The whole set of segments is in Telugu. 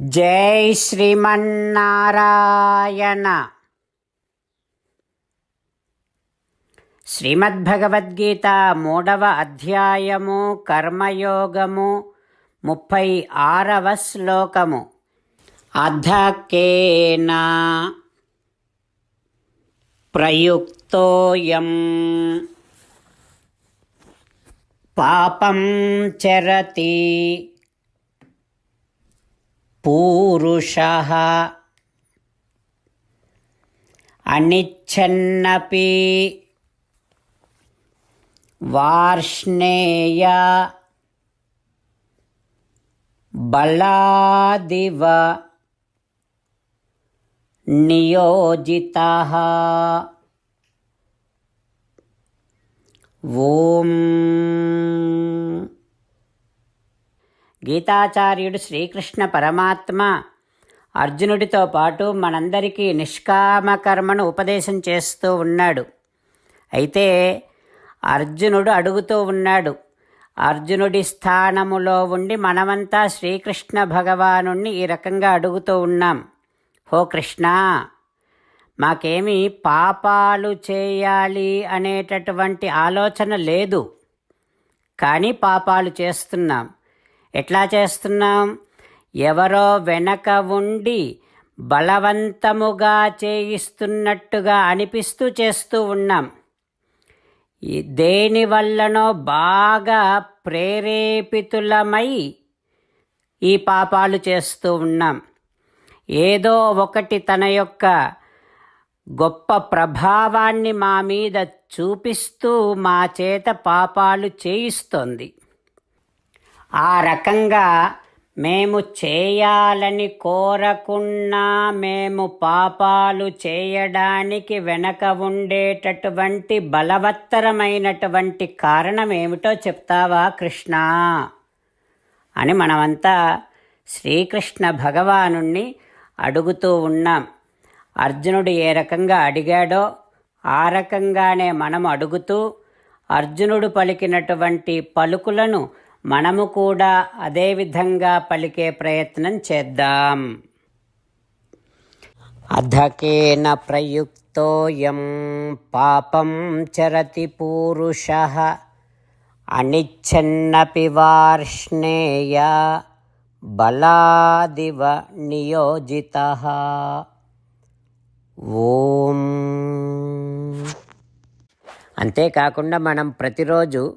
జై శ్రీమన్నారాయణ. శ్రీమద్భగవద్గీత మూడవ అధ్యాయము కర్మయోగము ముప్పై ఆరవ శ్లోకము. అధకేనా ప్రయుక్తోయం. పాపం చరతి. पूरुषः। अनिच्छन्नपि वार्ष्णेय बलादिव नियोजितः। ॐ గీతాచార్యుడు శ్రీకృష్ణ పరమాత్మ అర్జునుడితో పాటు మనందరికీ నిష్కామ కర్మను ఉపదేశం చేస్తూ ఉన్నాడు. అయితే అర్జునుడు అడుగుతూ ఉన్నాడు అర్జునుడి స్థానములో ఉండి మనమంతా శ్రీకృష్ణ భగవాను ఈ రకంగా అడుగుతూ ఉన్నాం. హో కృష్ణ మాకేమి పాపాలు చేయాలి అనేటటువంటి ఆలోచన లేదు. కానీ పాపాలు చేస్తున్నాం. ఎట్లా చేస్తున్నాం? ఎవరో వెనక ఉండి బలవంతముగా చేయిస్తున్నట్టుగా అనిపిస్తూ చేస్తూ ఉన్నాం. దేని వల్లనో బాగా ప్రేరేపితులమై ఈ పాపాలు చేస్తూ ఉన్నాం. ఏదో ఒకటి తన యొక్క గొప్ప ప్రభావాన్ని మా మీద చూపిస్తూ మా చేత పాపాలు చేయిస్తోంది. ఆ రకంగా మేము చేయాలని కోరకున్నా మేము పాపాలు చేయడానికి వెనక ఉండేటటువంటి బలవత్తరమైనటువంటి కారణం ఏమిటో చెప్తావా కృష్ణ? అని మనమంతా శ్రీకృష్ణ భగవాను అడుగుతూ ఉన్నాం. అర్జునుడు ఏ రకంగా అడిగాడో ఆ రకంగానే మనం అడుగుతూ అర్జునుడు పలికినటువంటి పలుకులను మనము కూడా అదేవిధంగా పలికే ప్రయత్నం చేద్దాం. అధకేన ప్రయుక్తోయం పాపం చరతి పూరుష అనిచ్ఛన్నపి వార్ష్ణేయ బలాదివ నియోజిత. ఓం. అంతేకాకుండా మనం ప్రతిరోజు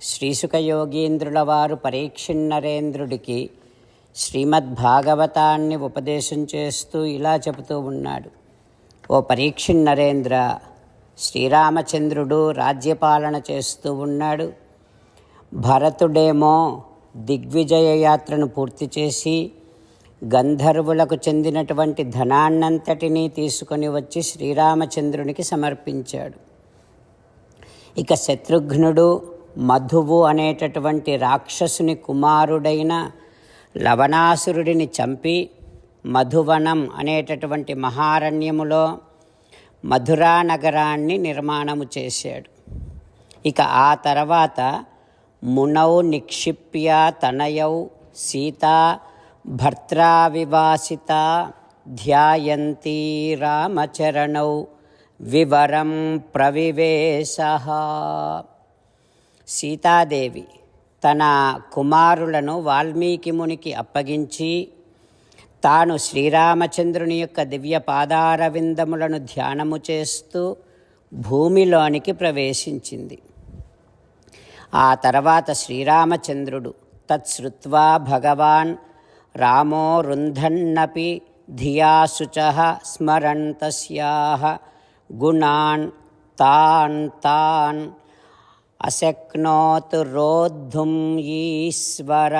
శ్రీసుఖయోగీంద్రుల వారు పరీక్షిన్నరేంద్రుడికి శ్రీమద్భాగవతాన్ని ఉపదేశం చేస్తూ ఇలా చెబుతూ ఉన్నాడు. ఓ పరీక్షిన్నరేంద్ర శ్రీరామచంద్రుడు రాజ్యపాలన చేస్తూ ఉన్నాడు. భరతుడేమో దిగ్విజయ యాత్రను పూర్తి చేసి గంధర్వులకు చెందినటువంటి ధనాన్నంతటినీ తీసుకొని వచ్చి శ్రీరామచంద్రునికి సమర్పించాడు. ఇక శత్రుఘ్నుడు మధువు అనేటటువంటి రాక్షసుని కుమారుడైన లవణాసురుడిని చంపి మధువనం అనేటటువంటి మహారణ్యములో మధురా నగరాన్ని నిర్మాణము చేశాడు. ఇక ఆ తర్వాత మునౌ నిక్షిప్య తనయౌ సీత భర్త్రావివాసిత ధ్యాయంతీ ధ్యాయంతి రామచరణౌ వివరం ప్రవివేశ. సీతాదేవి తన కుమారులను వాల్మీకి మునికి అప్పగించి తాను శ్రీరామచంద్రుని యొక్క దివ్య పాదారవిందములను ధ్యానము చేస్తూ భూమిలోనికి ప్రవేశించింది. ఆ తర్వాత శ్రీరామచంద్రుడు తత్శ్రుత్వా భగవాన్ రామో రుంధన్నపి ధియాశుచ స్మరన్ తస్యాహ గుణాన్ తాన్ తాన్ అశక్నోత్ రోద్ధుం ఈశ్వర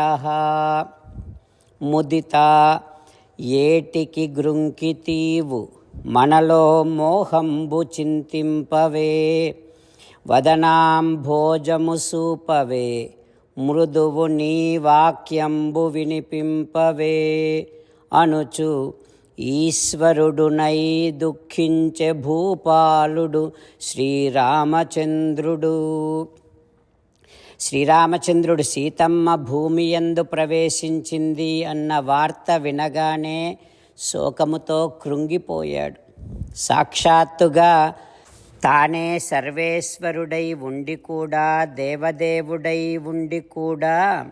ముదిత ఏటికి గృంకితీవు మనలో మోహంబు చింతింపవే వదనాం భోజము సూపవే మృదువు నీ వాక్యంబు వినిపింపవే అనుచు ఈశ్వరుడునై దుఃఖించే భూపాలుడు శ్రీరామచంద్రుడు. శ్రీరామచంద్రుడు సీతమ్మ భూమి యందు ప్రవేశించింది అన్న వార్త వినగానే శోకముతో కృంగిపోయాడు. సాక్షాత్తుగా తానే సర్వేశ్వరుడై ఉండి కూడా దేవదేవుడై ఉండి కూడా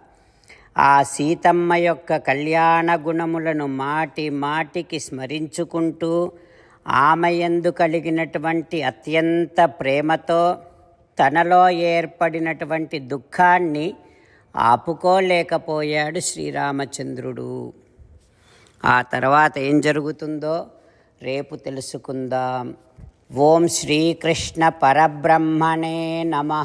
ఆ సీతమ్మ యొక్క కళ్యాణ గుణములను మాటి మాటికి స్మరించుకుంటూ ఆమె యందు కలిగినటువంటి అత్యంత ప్రేమతో తనలో ఏర్పడినటువంటి దుఃఖాన్ని ఆపుకోలేకపోయాడు శ్రీరామచంద్రుడు. ఆ తర్వాత ఏం జరుగుతుందో రేపు తెలుసుకుందాం. ఓం శ్రీకృష్ణ పరబ్రహ్మణే నమ.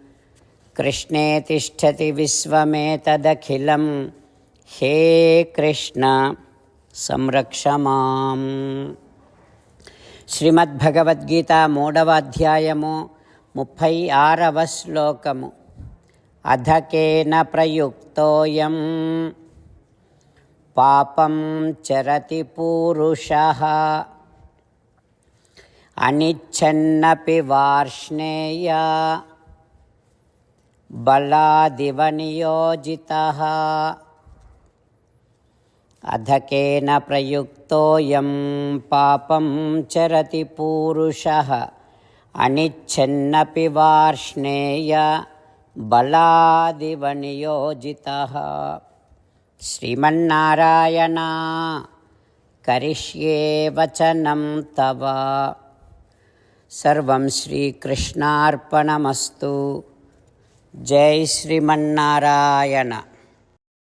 కృష్ణే తిష్టతి విశ్వమేతదఖిలం. హే కృష్ణ సంరక్ష మాం. శ్రీమద్భగవద్గీత మూడవ అధ్యాయము ముప్పై ఆరవ శ్లోకము. అధకేన ప్రయుక్తోయం. పాపం చరతి పూరుష. అనిచ్ఛన్నపి వార్ష్ణేయ. బలాదివ నియోజిత అధకేన ప్రయుక్తోయం పాపం చరతి పూరుష. అనిచ్చన్నపి వార్ష్ణేయ బలాదివ నియోజిత శ్రీమన్నారాయణ కరిష్యే వచనం తవ. సర్వం శ్రీకృష్ణార్పణమస్తు. జై శ్రీమన్నారాయణ.